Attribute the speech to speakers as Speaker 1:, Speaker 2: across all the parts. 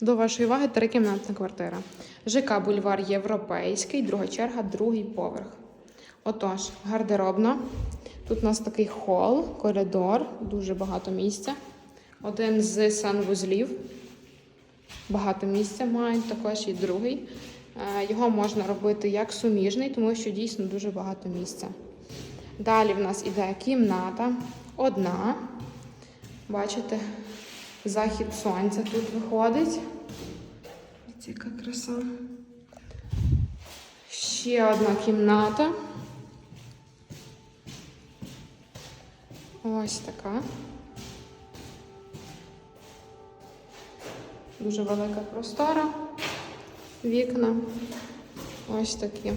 Speaker 1: До вашої уваги трикімнатна квартира. ЖК Бульвар Європейський, друга черга, другий поверх. Отож, гардеробна. Тут у нас такий хол, коридор, дуже багато місця. Один з санвузлів. Багато місця мають, також і другий. Е, Його можна робити як суміжний, тому що дійсно дуже багато місця. Далі в нас іде кімната. Одна. Бачите, захід сонця тут виходить. Дивіться, яка краса. Ще одна кімната. Ось така. Дуже велика простора. Вікна. Ось такі.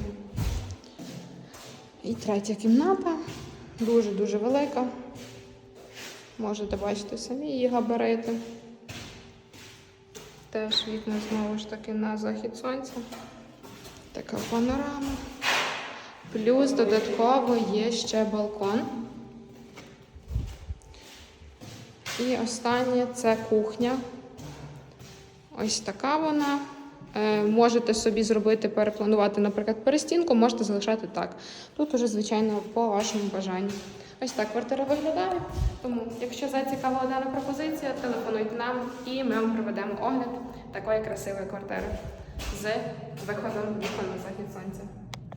Speaker 1: І третя кімната. Дуже-дуже велика. Можете бачити самі її габарити. Теж вікна знову ж таки на захід сонця. Така панорама. Плюс додатково є ще балкон. І останнє це кухня. Ось така вона. Е, можете собі зробити, перепланувати, наприклад, перестінку, можете залишати так. Тут уже, звичайно, по вашому бажанню. Ось так квартира виглядає. Тому, якщо зацікавила дана пропозиція, телефонуйте нам і ми вам проведемо огляд такої красивої квартири з виходом вікон на захід сонця.